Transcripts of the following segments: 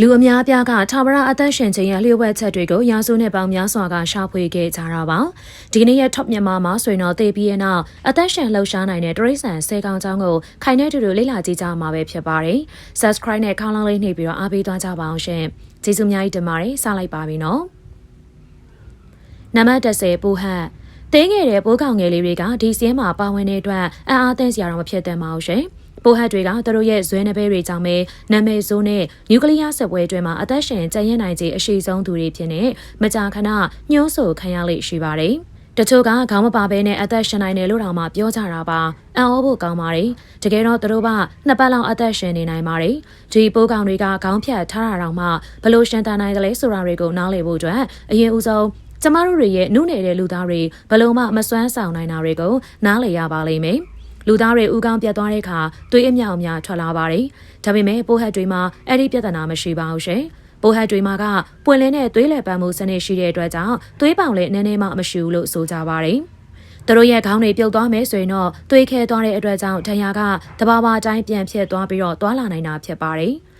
လူအများအပြားကထာဝရအသက်ရှင်ခြင်းရဲ့လျှို့ဝှက်ချက်တွေကိုရာစုနှစ်ပေါင်းများစွာကရှာဖွေခဲ့ကြတာပါဒီကနေ့ရဲ့ top မြန်မာမှာဆိုရင်တော့သေပြီးရဲ့နောက်အသက်ရှင်လှုပ်ရှားနိုင်တဲ့တရိษံဆဲကောင်ချောင်းကိုခိုင်တဲ့တူတူလေ့လာကြည့်ကြမှာပဲဖြစ်ပါတယ် subscribe နဲ့ခေါင်းလောင်းလေးနှိပ်ပြီးတော့အားပေးသွားကြပါအောင်ရှင်ကျေးဇူးအများကြီးတင်ပါတယ်စလိုက်ပါပြီနော်နံပါတ်30ပူဟတ်တင်းငယ်တဲ့ပိုးကောင်ငယ်လေးတွေကဒီစင်းမှာပါဝင်တဲ့အတွက်အံ့အားသင့်စရာတော့မဖြစ်သင့်ပါဘူးရှင်။ ပိုဟတ်တွေကသူတို့ရဲ့ဇွဲနှပဲတွေကြောင့်ပဲနာမည်ဆိုးနဲ့နျူကလ িয়ার စစ်ပွဲအတွင်းမှာအသက်ရှင်ကျန်ရနိုင်ခြင်းအရှိဆုံးသူတွေဖြစ်နေမကြာခဏညှိုးဆိုခံရလိမ့်ရှိပါတယ်။တချို့ကခေါင်းမပါဘဲနဲ့အသက်ရှင်နိုင်တယ်လို့တောင်မှပြောကြတာပါအံ့ဩဖို့ကောင်းပါတယ်တကယ်တော့သူတို့ကနှစ်ပတ်လောက်အသက်ရှင်နေနိုင်ပါတယ်ဒီပိုးကောင်တွေကခေါင်းဖြတ်ထားတာတောင်မှဘလို့ရှင်တန်နိုင်ကလေးဆိုတာတွေကိုနားလည်ဖို့အတွက်အရင်ဦးဆုံးကျမတို့တွေရဲ့နုနယ်တဲ့လူသားတွေဘလို့မှမစွမ်းဆောင်နိုင်တာတွေကိုနားလည်ရပါလိမ့်မယ် လူသားတွေဥကောင်းပြတ်သွားတဲ့အခါသွေးအမြောက်အများထွက်လာပါတယ်။ဒါပေမဲ့ပိုးဟက်တွေမှာအဲ့ဒီပြဿနာမရှိပါဘူးရှင်။ပိုးဟက်တွေမှာကပွင့်လင်းတဲ့သွေးလည်ပန်းမှုစနစ်ရှိတဲ့အတွက်ကြောင့်သွေးပောင်လည်းနည်းနည်းမှမရှိဘူးလို့ဆိုကြပါတယ်။သူတို့ရဲ့ခေါင်းတွေပြုတ်သွားမယ်ဆိုရင်တော့သွေးခဲသွားတဲ့အတွက်ကြောင့်ဒဏ်ရာကတဘာဘာတိုင်းပြန်ဖြစ်သွားပြီးတော့သွာလာနိုင်တာဖြစ်ပါတယ်။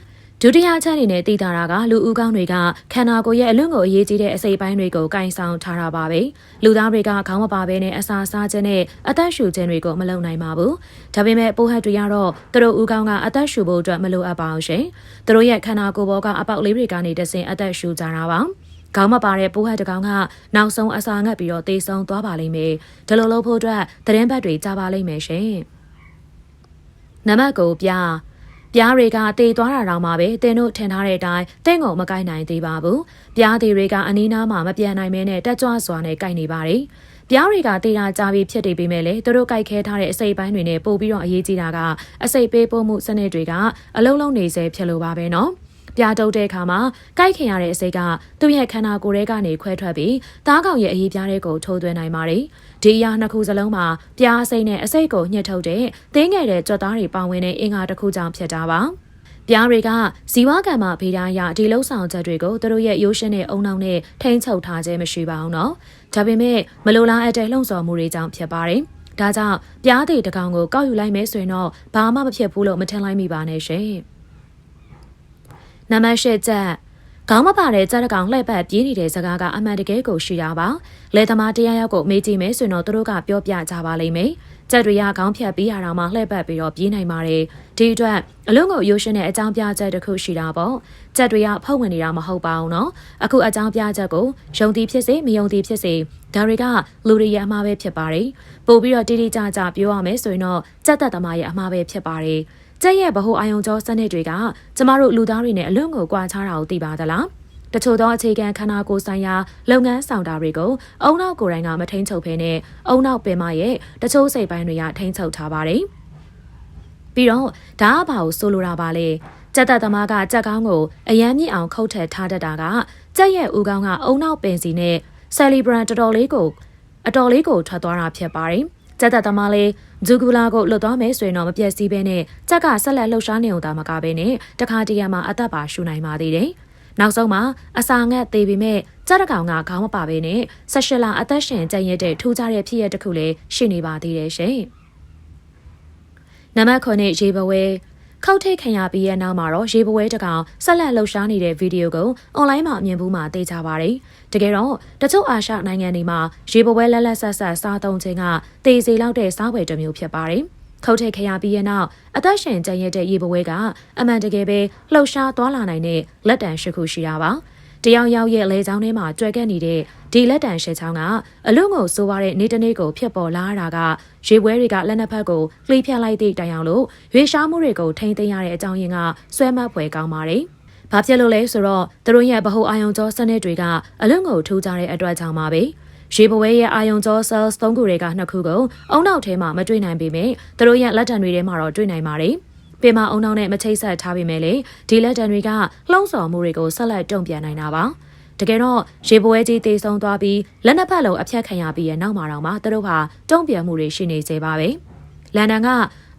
ဒုတိယချက်အနေနဲ့သိတာကလူဦးကောင်းတွေကခန္ဓာကိုယ်ရဲ့အလွန်ကိုအရေးကြီးတဲ့အစိတ်ပိုင်းတွေကိုကင်ဆောင်ထားတာပါပဲလူသားတွေကခေါင်းမပါဘဲနဲ့အစာစားခြင်းနဲ့အသက်ရှူခြင်းတွေကိုမလုပ်နိုင်ပါဘူးဒါပေမဲ့ပိုးဟတ်တွေကတော့သူတို့ဦးကောင်းကအသက်ရှူဖို့အတွက်မလိုအပ်ပါဘူးရှင်သူတို့ရဲ့ခန္ဓာကိုယ်ပေါ်ကအပေါက်လေးတွေကနေတဆင်အသက်ရှူကြတာပါခေါင်းမပါတဲ့ပိုးဟတ်တကောင်ကနောက်ဆုံးအစာငတ်ပြီးတော့တေဆုံးသွားပါလိမ့်မယ်ဒီလိုလုပ်ဖို့အတွက်သတင်းပတ်တွေကြားပါလိမ့်မယ်ရှင်နံပါတ်9ပြ ပြားတွေကတေသွားတာတောင်မှပဲတင်းတို့ထင်ထားတဲ့အတိုင်းတင်းကိုမကိုက်နိုင်သေးပါဘူး။ပြားတွေတွေကအနီးနားမှာမပြန်နိုင်မဲနဲ့တက်ကြွစွာနဲ့ကိုက်နေပါတယ်။ပြားတွေကတေတာကြပြီးဖြစ်နေပေမဲ့လည်းသူတို့ကိုက်ခဲထားတဲ့အစိပ်ပိုင်းတွေနဲ့ပို့ပြီးတော့အရေးကြီးတာကအစိပ်ပေးပို့မှုစနစ်တွေကအလုံးလုံးနေစေဖြစ်လို့ပါပဲနော်။ ပြားတုပ်တဲ့အခါမှာကိုက်ခင်ရတဲ့အစိတ်ကသူ့ရဲ့ခန္ဓာကိုယ်ထဲကနေခွဲထွက်ပြီးသားကောင်ရဲ့အရေးပြားတွေကိုထိုးသွင်းနိုင်ပါတယ်။ဒီအရာနှစ်ခုစလုံးမှာပြားအစိတ်နဲ့အစိတ်ကိုညှစ်ထုတ်တဲ့သင်းငယ်တဲ့ကြွက်သားတွေပါဝင်တဲ့အင်္ဂါတစ်ခုကြောင့်ဖြစ်တာပါ။ပြားတွေကဇီဝကံမှာဖေးထားရဒီလှုပ်ဆောင်ချက်တွေကိုသူတို့ရဲ့ရိုးရှင်းတဲ့အုံနောက်နဲ့ထိန်းချုပ်ထားခြင်းမရှိပါဘူးနော်။ဒါပေမဲ့မလိုလားအပ်တဲ့လှုံ့ဆော်မှုတွေကြောင့်ဖြစ်ပါတယ်။ဒါကြောင့်ပြားတွေတကောင်ကိုကောက်ယူလိုက်မဲဆိုရင်တော့ဘာမှမဖြစ်ဘူးလို့မထင်လိုက်မိပါနဲ့ရှင်။ နံပါတ်၈ချက်ခေါင်းမပါတဲ့ကြက်တကောင်လှည့်ပတ်ပြေးနေတဲ့စကားကအမှန်တကယ်ကိုရှိတာပါ။လေသမားတရားရောက်ကိုမေးကြည့်မယ်ဆိုရင်တော့သူတို့ကပြောပြကြပါလိမ့်မယ်။ကြက်တွေကခေါင်းဖြတ်ပြီးရတာမှလှည့်ပတ်ပြီးတော့ပြေးနိုင်ပါတယ်။ဒီအတွက်အလုံးကိုရိုးရှင်းတဲ့အကြောင်းပြချက်တစ်ခုရှိတာပေါ့။ကြက်တွေကဖုတ်ဝင်နေတာမဟုတ်ပါဘူးနော်။အခုအကြောင်းပြချက်ကိုယုံသည်ဖြစ်စေမယုံသည်ဖြစ်စေဒါတွေကလူတွေရဲ့အမှားပဲဖြစ်ပါတယ်။ပို့ပြီးတော့တိတိကျကျပြောရမယ်ဆိုရင်တော့ကြက်သက်သမားရဲ့အမှားပဲဖြစ်ပါတယ်။ ကျက်ရဲ့ဗဟုအာယုံကြောစနစ်တွေကကျမတို့လူသားတွေနဲ့အလွန်ကိုကွာခြားတာကိုသိပါသလားတချို့သောအခြေခံခန္ဓာကိုယ်ဆိုင်ရာလုပ်ငန်းဆောင်တာတွေကိုအုံနောက်ကိုယ်တိုင်ကမထိန်ချုပ်ဖဲနဲ့အုံနောက်ပင်မရဲ့တချို့စိတ်ပိုင်းတွေကထိန်ချုပ်ထားပါတယ်ပြီးတော့ဒါအပါကိုဆိုလိုတာပါလေကြက်သက်သမားကကြက်ကောင်းကိုအယမ်းမြင့်အောင်ခုတ်ထက်ထားတတ်တာကကြက်ရဲ့ဦးကောင်းကအုံနောက်ပင်စီနဲ့ဆယ်လီဘရန်တော်တော်လေးကိုအတော်လေးကိုထွက်သွားတာဖြစ်ပါတယ် ကြက်သက်သမားလေးဂျူဂူလာကိုလွတ်သွားမယ်ဆိုရင်တော့မပြည့်စည်ဘဲနဲ့ကြက်ကဆက်လက်လှုပ်ရှားနေအောင်သာမကဘဲနဲ့တခါတရံမှာအသက်ပါရှူနိုင်ပါသေးတယ်။နောက်ဆုံးမှာအစာငတ်သေးပေမဲ့ကြက်တကောင်ကခေါင်းမပါဘဲနဲ့ဆက်ရှလာအသက်ရှင်ကြံ့ရတဲ့ထူးခြားတဲ့ဖြစ်ရတစ်ခုလည်းရှိနေပါသေးတယ်ရှင်။နံပါတ်9ရေဘဝဲ ခောက်ထိတ်ခံရပြီးရဲ့နောက်မှာတော့ရေပွဲတကောင်ဆက်လက်လှုပ်ရှားနေတဲ့ဗီဒီယိုကိုအွန်လိုင်းမှာအမြင်ဘူးမှာသိကြပါတယ်။တကယ်တော့တချို့အာရှနိုင်ငံတွေမှာရေပွဲလက်လက်ဆက်ဆက်စားသုံးခြင်းကတေစီလောက်တဲ့စားဝယ်တစ်မျိုးဖြစ်ပါတယ်။ခုတ်ထိတ်ခရပြီးရဲ့နောက်အသက်ရှင်ကျန်ရတဲ့ရေပွဲကအမှန်တကယ်ပဲလှုပ်ရှားသွားလာနိုင်တဲ့လက်တံရှိခုရှိတာပါ။ တယောက်ယောက်ရဲ့လေချောင်းထဲမှာကြွယ်ကက်နေတဲ့ဒီလက်တန်ရှယ်ချောင်းကအလွန်ကိုစိုးပါတဲ့နေတနေ့ကိုဖြစ်ပေါ်လာတာကရေပွဲတွေကလက်နှစ်ဖက်ကိုလှိဖြတ်လိုက်သည့်တိုင်အောင်လို့ရွေရှားမှုတွေကိုထိမ့်သိမ်းရတဲ့အကြောင်းရင်းကဆွဲမဖွယ်ကောင်းပါတယ်။ဘာဖြစ်လို့လဲဆိုတော့သူတို့ရဲ့ဗဟုအာယုံကြောစနစ်တွေကအလွန်ကိုထူးခြားတဲ့အတွက်ကြောင့်ပါပဲ။ရေပွဲရဲ့အာယုံကြော cells ၃ခုတွေကနှစ်ခုကိုအုံနောက်ထဲမှာမတွေ့နိုင်ပေမဲ့သူတို့ရဲ့လက်တံတွေထဲမှာတော့တွေ့နိုင်ပါတယ်။ ပင်မအုံနောက်နဲ့မချိတ်ဆက်ထားပေမဲ့လေဒီလက်တံတွေကလှုံ့ဆော်မှုတွေကိုဆက်လက်တုံ့ပြန်နိုင်တာပါတကယ်တော့ရေပွဲကြီးတေဆုံးသွားပြီးလက်နှစ်ဖက်လုံးအဖြတ်ခံရပြီးရဲ့နောက်မှာတော့မှသူတို့ဟာတုံ့ပြန်မှုတွေရှိနေစေပါပဲလန်ဒန်က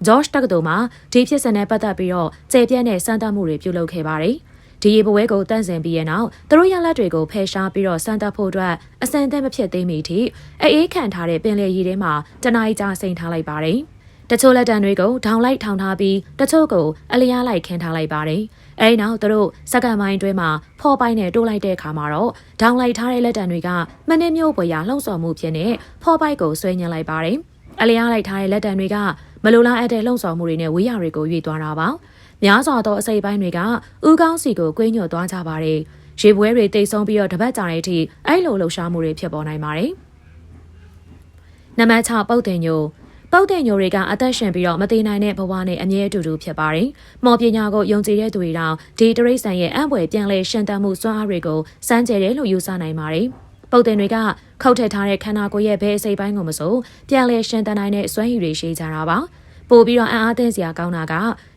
ဂျော့ချ်တက္ကသိုလ်မှာဒီဖြစ်စဉ်နဲ့ပတ်သက်ပြီးတော့ကျေပြန့်တဲ့စမ်းသပ်မှုတွေပြုလုပ်ခဲ့ပါတယ်ဒီရေပွဲကိုတန့်စင်ပြီးရဲ့နောက်သူတို့ရလက်တွေကိုဖယ်ရှားပြီးတော့စမ်းသပ်ဖို့အတွက်အစံသက်မဖြစ်သေးမီထိအေးအေးခံထားတဲ့ပင်လယ်ရေထဲမှာတနအီကြာစိန်ထားလိုက်ပါတယ်။ တချို့လက်တံတွေကိုဒေါင်လိုက်ထောင်ထားပြီးတချို့ကိုအလျားလိုက်ခင်းထားလိုက်ပါတယ်။အဲဒီနောက်သူတို့စက္ကန့်ပိုင်းအတွင်းမှာဖော်ပိုင်းနဲ့တိုးလိုက်တဲ့အခါမှာတော့ဒေါင်လိုက်ထားတဲ့လက်တံတွေကမနစ်မျိုးပွေရလှုံ့ဆော်မှုဖြစ်နေဖော်ပိုက်ကိုဆွဲညင်လိုက်ပါတယ်။အလျားလိုက်ထားတဲ့လက်တံတွေကမလိုလားအပ်တဲ့လှုံ့ဆော်မှုတွေနဲ့ဝေးရတွေကိုရွေ့သွားတာပါ။များစွာသောအစိပ်ပိုင်းတွေကဥကောင်းစီကိုကွေးညွတ်သွားကြပါတယ်။ရေပွဲတွေတိတ်ဆုံးပြီးတော့တပတ်ကြာတဲ့အထိအဲ့လိုလှုပ်ရှားမှုတွေဖြစ်ပေါ်နိုင်ပါတယ်။နံပါတ်6ပုတ်တင်ညို ပုတ်တင်ညိုတွေကအသက်ရှင်ပြီးတော့မတည်နိုင်တဲ့ဘဝနဲ့အမြဲအတူတူဖြစ်ပါတယ်။မော်ပညာကိုယုံကြည်တဲ့သူတွေတောင်ဒီတရိษံရဲ့အံ့ဖွယ်ပြန်လဲရှင်သန်မှုစွမ်းအားတွေကိုစမ်းကြဲတယ်လို့ယူဆနိုင်ပါတယ်။ပုတ်တင်တွေကခောက်ထည့်ထားတဲ့ခန္ဓာကိုယ်ရဲ့ဘဲအစိပ်ပိုင်းကိုမစိုးပြန်လဲရှင်သန်နိုင်တဲ့စွမ်းရည်တွေရှိကြတာပါ။ပို့ပြီးတော့အံ့အားသင့်စရာကောင်းတာက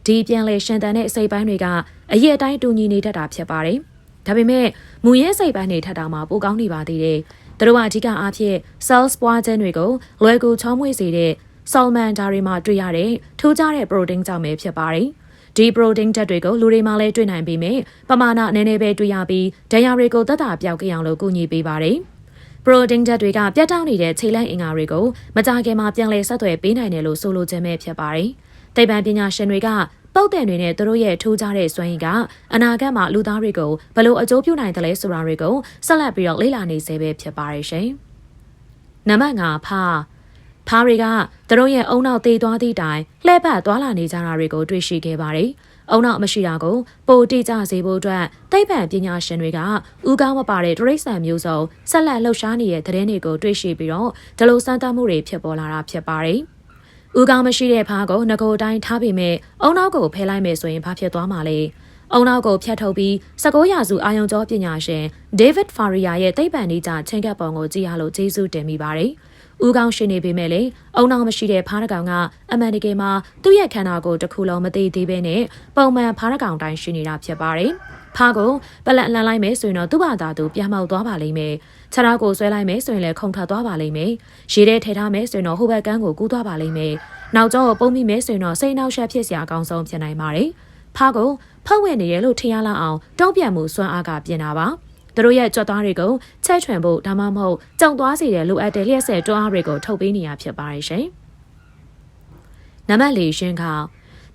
ဒီပြန်လဲရှင်သန်တဲ့အစိပ်ပိုင်းတွေကအရက်အတိုင်းတူညီနေတတ်တာဖြစ်ပါတယ်။ဒါပေမဲ့မူရဲစိတ်ပိုင်းတွေထပ်တာမှပိုကောင်းနေပါသေးတယ်။သူတို့ကအဓိကအားဖြင့် cells ပွားခြင်းတွေကိုလွယ်ကူချောင်းမွေ့စေတဲ့ salmon ဓာတ်တွေမှာတွေ့ရတဲ့ထိုးကြတဲ့ protein ကြောင့်ပဲဖြစ်ပါတယ်။ဒီ protein ဓာတ်တွေကိုလူတွေမှာလည်းတွေ့နိုင်ပေမဲ့ပမာဏနည်းနည်းပဲတွေ့ရပြီးဒဏ်ရာတွေကိုသက်သာပြောက်ကင်အောင်လို့ကူညီပေးပါတယ်။ protein ဓာတ်တွေကပြတ်တောက်နေတဲ့ခြေလိုက်အင်္ဂါတွေကိုမကြခင်မှာပြန်လည်ဆက်သွယ်ပေးနိုင်တယ်လို့ဆိုလိုခြင်းပဲဖြစ်ပါတယ်။သိပ္ပံပညာရှင်တွေကပုတ်တယ်တွေနဲ့သူတို့ရဲ့ထိုးကြတဲ့စွမ်းရည်ကအနာဂတ်မှာလူသားတွေကိုဘလို့အကျိုးပြုနိုင်တယ်လဲဆိုတာတွေကိုဆက်လက်ပြီးတော့လေ့လာနေစေပဲဖြစ်ပါတယ်ရှင်။နံပါတ်5ဖား ဖားတွေကသူတို့ရဲ့အုံနောက်သေးသွားသည့်တိုင်လှည့်ပတ်သွားလာနေကြတာတွေကိုတွေ့ရှိခဲ့ပါတယ်။အုံနောက်မရှိတာကိုပိုတိကျစေဖို့အတွက်သိပ္ပံပညာရှင်တွေကဥကောင်းမပါတဲ့တရိษံမျိုးစုံဆက်လက်လှုပ်ရှားနေတဲ့သတင်းတွေကိုတွေ့ရှိပြီးတော့ဒီလိုစမ်းသပ်မှုတွေဖြစ်ပေါ်လာတာဖြစ်ပါတယ်။ဥကောင်းမရှိတဲ့ဖားကိုငကိုတိုင်းထားပေမဲ့အုံနောက်ကိုဖယ်လိုက်မယ်ဆိုရင်ဘာဖြစ်သွားမှာလဲ။အုံနောက်ကိုဖျက်ထုတ်ပြီး19ရာစုအာယုံကျော်ပညာရှင်ဒေးဗစ်ဖာရီယာရဲ့သိပ္ပံနည်းကျချင်းကပ်ပုံကိုကြည့်ရလို့ကျေးဇူးတင်မိပါတယ်။ ဦးကောင်းရှင်နေပေမဲ့လေအုံနောက်မရှိတဲ့ဖားတကောင်ကအမှန်တကယ်မှာသူ့ရဲ့ခန္ဓာကိုယ်တစ်ခုလုံးမသိသေးဘဲနဲ့ပုံမှန်ဖားတကောင်တိုင်းရှိနေတာဖြစ်ပါတယ်။ဖားကိုပလက်လန်လိုက်မယ်ဆိုရင်တော့သူ့ဘာသာသူပြမောက်သွားပါလိမ့်မယ်။ခြေထောက်ကိုဆွဲလိုက်မယ်ဆိုရင်လည်းခုန်ထွက်သွားပါလိမ့်မယ်။ရေထဲထည့်ထားမယ်ဆိုရင်တော့ဟိုဘက်ကန်းကိုကူးသွားပါလိမ့်မယ်။နောက်ကျောကိုပုံမိမယ်ဆိုရင်တော့စိတ်နှောက်ယှက်ဖြစ်စရာအကောင်းဆုံးဖြစ်နိုင်ပါတယ်။ဖားကိုဖောက်ဝင်နေရလို့ထင်ရလောက်အောင်တုံ့ပြန်မှုစွမ်းအားကပြင်တာပါ။ သူတို့ရဲ့ကြွက်သားတွေကိုချဲ့ထွင်ဖို့ဒါမှမဟုတ်ကြောင်သွားစေတဲ့လိုအပ်တဲ့လျှက်ဆဲတွန်းအားတွေကိုထုတ်ပေးနေရဖြစ်ပါတယ်ရှင်။နံပါတ်၄ရှင်းခေါ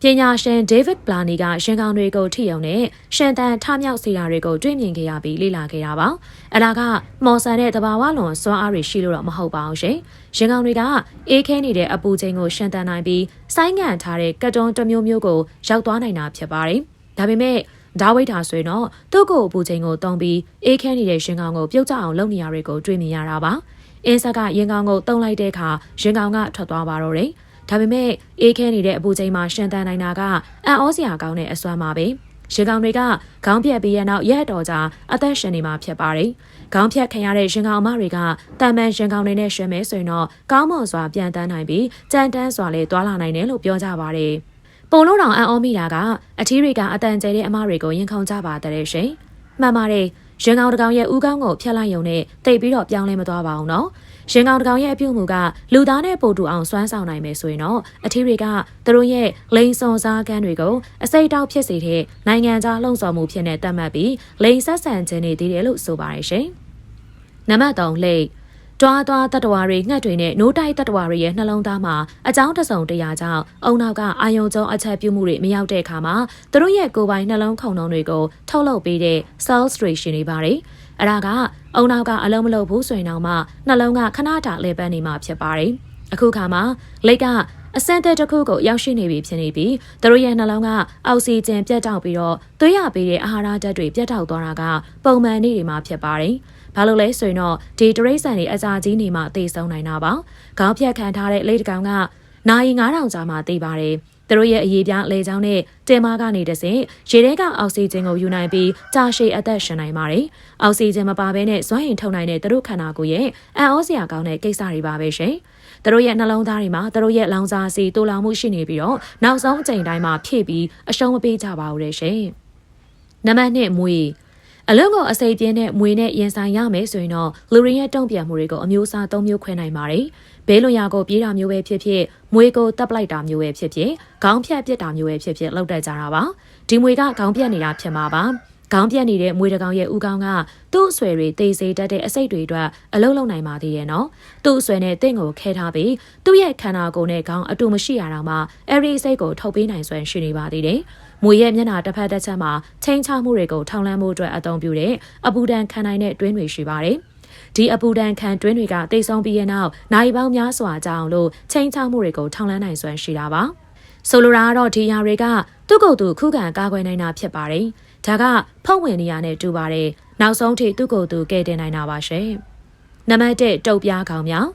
ပညာရှင်ဒေးဗစ်ဘလာနီကရှင်ကောင်တွေကိုထိယုံနဲ့ရှင်တန်ထမြောက်စေတာတွေကိုတွေ့မြင်ခဲ့ရပြီးလေ့လာခဲ့တာပါ။အဲဒါကမော်ဆန်တဲ့တဘာဝလွန်စွမ်းအားတွေရှိလို့တော့မဟုတ်ပါဘူးရှင်။ရှင်ကောင်တွေကအေးခဲနေတဲ့အပူချိန်ကိုရှင်တန်နိုင်ပြီးဆိုင်းငံ့ထားတဲ့ကတ်တွန်းတစ်မျိုးမျိုးကိုရောက်သွားနိုင်တာဖြစ်ပါတယ်။ဒါပေမဲ့ ဒါဝိတာဆိုရင်တော့သူ့ကိုအပူချိန်ကိုတုံးပြီးအေးခဲနေတဲ့ရှင်ကောင်ကိုပြုတ်ကျအောင်လုပ်နေရတွေကိုတွေ့မြင်ရတာပါ။အင်းဆက်ကရင်ကောင်ကိုတုံးလိုက်တဲ့အခါရင်ကောင်ကထွက်သွားပါတော့တယ်။ဒါပေမဲ့အေးခဲနေတဲ့အပူချိန်မှာရှင်သန်နိုင်တာကအံ့ဩစရာကောင်းတဲ့အစွမ်းပါပဲ။ရင်ကောင်တွေကခေါင်းပြက်ပြီးရနောက်ရက်တော်ကြာအသက်ရှင်နေမှာဖြစ်ပါတယ်။ခေါင်းဖြတ်ခံရတဲ့ရင်ကောင်အမတွေကတာမန်ရင်ကောင်တွေနဲ့ရှင်မဲဆိုရင်တော့ကောင်းမွန်စွာပြန်တန်းနိုင်ပြီးကြမ်းတမ်းစွာလည်းတွာလာနိုင်တယ်လို့ပြောကြပါတယ်။ ပုံလို့တောင်အံ့ဩမိတာကအထီးတွေကအတန်ကျဲတဲ့အမတွေကိုရင်ခုန်ကြပါတဲ့ရှင်။မှန်ပါတယ်။ရင်ကောင်တကောင်ရဲ့ဥကောင်းကိုဖျက်လိုက်ရုံနဲ့တိတ်ပြီးတော့ပြောင်းလဲမသွားပါဘူးနော်။ရင်ကောင်တကောင်ရဲ့အပြုတ်မှုကလူသားနဲ့ပို့တူအောင်စွမ်းဆောင်နိုင်မယ်ဆိုရင်တော့အထီးတွေကသူတို့ရဲ့လိန်စုံစားကန်းတွေကိုအစိတ်တောက်ဖြစ်စေတဲ့နိုင်ငံခြားလှုံ့ဆော်မှုဖြစ်နေတတ်မှတ်ပြီးလိန်ဆက်ဆံခြင်းနေသေးတယ်လို့ဆိုပါတယ်ရှင်။နံပါတ်3လိတ် တွားတွားတတ္တဝါတွေငှက်တွေနဲ့နိုးတိုက်တတ္တဝါတွေရဲ့နှလုံးသားမှာအကြောင်းတစုံတရာကြောင့်အုံနောက်ကအာယုံကျုံအချက်ပြုမှုတွေမရောက်တဲ့အခါမှာသူတို့ရဲ့ကိုယ်ပိုင်နှလုံးခုန်နှုံတွေကိုထုတ်လုပ်ပေးတဲ့ cell station တွေပါတယ်။အဲ့ဒါကအုံနောက်ကအလုံးမလုံးဘူးဆိုရင်တော့မှနှလုံးကခဏတာလဲပန်းနေမှာဖြစ်ပါတယ်အခုခါမှာလိတ်ကအစမ်းတဲ့တစ်ခုကိုရောက်ရှိနေပြီဖြစ်နေပြီးသူတို့ရဲ့နှလုံးကအောက်ဆီဂျင်ပြတ်တောက်ပြီးတော့သွေးရပေးတဲ့အာဟာရဓာတ်တွေပြတ်တောက်သွားတာကပုံမှန်နေ့တွေမှာဖြစ်ပါတယ်။ ဘာလို့လဲဆိုရင်တော့ဒီတရိတ်ဆန်တွေအစာကြီးနေမှသေဆုံးနိုင်တာပါ။ခေါင်းဖြတ်ခံထားတဲ့လိတ်တကောင်ကနိုင်9000ကြာမှသေပါတယ်။သူတို့ရဲ့အရေးပြားလေချောင်းနဲ့တင်မာကနေတဆင့်ရေထဲကအောက်ဆီဂျင်ကိုယူနိုင်ပြီးကြာရှည်အသက်ရှင်နိုင်ပါတယ်။အောက်ဆီဂျင်မပါဘဲနဲ့စွမ်းအင်ထုတ်နိုင်တဲ့သူတို့ခန္ဓာကိုယ်ရဲ့အံ့ဩစရာကောင်းတဲ့ကိစ္စတွေပါပဲရှင်။သူတို့ရဲ့နှလုံးသားတွေမှာသူတို့ရဲ့လောင်စာဆီတိုးလောင်မှုရှိနေပြီးတော့နောက်ဆုံးအချိန်တိုင်းမှာဖြည့်ပြီးအရှုံးမပေးကြပါဘူးတဲ့ရှင်။နံပါတ်1မွေး အလုံးကိုအစိပ်ပြင်းတဲ့မွေနဲ့ရင်ဆိုင်ရမယ်ဆိုရင်တော့လူရင်းရဲ့တုံ့ပြန်မှုတွေကိုအမျိုးအစား၃မျိုးခွဲနိုင်ပါတယ်။ဘေးလွန်ရာကိုပြေးတာမျိုးပဲဖြစ်ဖြစ်မွေကိုတပ်ပလိုက်တာမျိုးပဲဖြစ်ဖြစ်ခေါင်းဖြတ်ပစ်တာမျိုးပဲဖြစ်ဖြစ်လောက်တတ်ကြတာပါ။ဒီမွေကခေါင်းပြက်နေတာဖြစ်မှာပါ။ခေါင်းပြက်နေတဲ့မွေးတကောင်ရဲ့ဥကောင်းကသူ့အဆွဲတွေတေးစေတတ်တဲ့အစိတ်တွေအတွက်အလုံးလုံးနိုင်ပါသေးရဲ့နော်သူ့အဆွဲနဲ့တင့်ကိုခဲထားပြီးသူ့ရဲ့ခန္ဓာကိုယ်နဲ့ခေါင်းအတူမရှိရတော့မှအဲ့ဒီအစိတ်ကိုထုတ်ပေးနိုင်စွမ်းရှိနေပါသေးတယ် မွေရဲ့မျက်နှာတစ်ဖက်တစ်ချက်မှာချင်းချမှုတွေကိုထောင်လန်းမှုအတွက်အသုံးပြုတဲ့အပူဒဏ်ခံနိုင်တဲ့တွင်းတွေရှိပါတယ်ဒီအပူဒဏ်ခံတွင်းတွေကတိတ်ဆုံးပြီးရဲ့နောက်နိုင်ပေါင်းများစွာကြာအောင်လို့ချင်းချမှုတွေကိုထောင်လန်းနိုင်စွမ်းရှိတာပါဆိုလိုတာကတော့ဒီຢာတွေကသူ့ကိုယ်သူခုခံကာကွယ်နိုင်တာဖြစ်ပါတယ်။ဒါကဖုံဝင်နေရတဲ့တူပါတယ်။နောက်ဆုံးထိသူ့ကိုယ်သူကဲတင်နိုင်တာပါရှင်။နံပါတ်1တုတ်ပြားကောင်မြောင်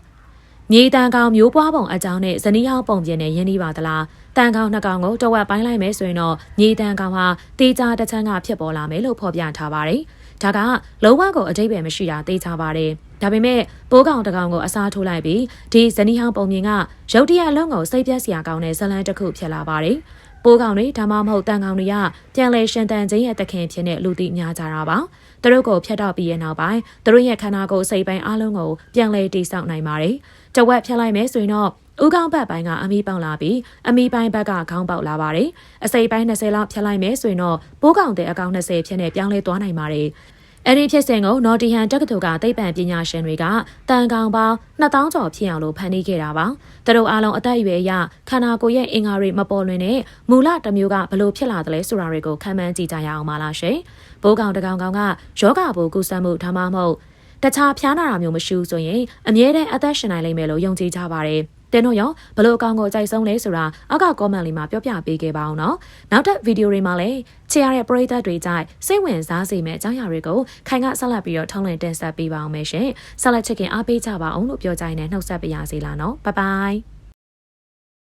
မြေတန်ကောင်မျိုးပွားပုံအကြောင်းနဲ့ဇနီးဟောင်းပုံပြင်နဲ့ရင်းနှီးပါသလား တန်ကောင်နှစ်ကောင်ကိုတဝက်ပိုင်းလိုက်မယ်ဆိုရင်တော့မြေတန်ကောင်ဟာတေးကြတစ်ချမ်းကဖြစ်ပေါ်လာမယ်လို့ဖော်ပြထားပါတယ်ဒါကလုံးဝကိုအတိတ်ပဲမရှိတာသိချပါတယ်ဒါပေမဲ့ပိုးကောင်တကောင်ကိုအစားထိုးလိုက်ပြီးဒီဇနီးဟောင်းပုံမြင်ကရုတ်တရက်လုံးကိုစိတ်ပြက်စရာကောင်းတဲ့ဇလန်းတစ်ခုဖြစ်လာပါတယ်ပိုးကောင်တွေဒါမှမဟုတ်တန်ကောင်တွေကပြန်လဲရှင်တန်ခြင်းရဲ့တခင်ဖြစ်တဲ့လူသိများကြတာပါသူတို့ကိုဖျက်တော့ပြီးရဲ့နောက်ပိုင်းသူတို့ရဲ့ခန္ဓာကိုယ်စိတ်ပိုင်းအလုံးကိုပြန်လဲတိစောက်နိုင်ပါတယ်တဝက်ဖျက်လိုက်မယ်ဆိုရင်တော့ ဦးခေါင်းဘက်ပိုင်းကအမီပေါက်လာပြီးအမီပိုင်းဘက်ကခေါင်းပေါက်လာပါတယ်။အစိပ်ပိုင်း20လောက်ဖြတ်လိုက်မယ်ဆိုရင်တော့ပိုးကောင်တဲ့အကောင်20ဖြစ်နေပြောင်းလဲသွားနိုင်ပါတယ်။အဲ့ဒီဖြစ်စဉ်ကိုနော်တီဟန်တက္ကသိုလ်ကသိပ္ပံပညာရှင်တွေကတန်ကောင်ပေါင်း2000ကျော်ဖြစ်အောင်လို့ဖန်တီးခဲ့တာပါ။သူတို့အားလုံးအသက်အရွယ်အရခန္ဓာကိုယ်ရဲ့အင်္ဂါတွေမပေါ်လွင်တဲ့မူလတစ်မျိုးကဘလို့ဖြစ်လာတယ်လဲဆိုတာတွေကိုခံမှန်းကြည့်ကြရအောင်ပါလားရှင်။ဘိုးကောင်တကောင်ကောင်ကယောဂဘိုးကူးစက်မှုဒါမှမဟုတ်တခြားဖျားနာတာမျိုးမရှိဘူးဆိုရင်အမြဲတမ်းအသက်ရှင်နိုင်လိမ့်မယ်လို့ယုံကြည်ကြပါတယ်။ တင်တို့ရောဘလို့အကောင်ကိုကြိုက်ဆုံးလဲဆိုတာအောက်က comment လေးမှာပြောပြပေးခဲ့ပါအောင်နော်နောက်ထပ်ဗီဒီယိုတွေမှာလည်းချေရတဲ့ပရိသတ်တွေကြိုက်စိတ်ဝင်စားစေမယ့်အကြောင်းအရာတွေကိုခိုင်ကဆက်လက်ပြီးတော့ထုံးလင်းတင်ဆက်ပေးပါအောင်မယ်ရှင်ဆက်လက်ချစ်ခင်အားပေးကြပါအောင်လို့ပြောကြရင်လည်းနှုတ်ဆက်ပေးရစီလားနော်ဘိုင်ဘိုင်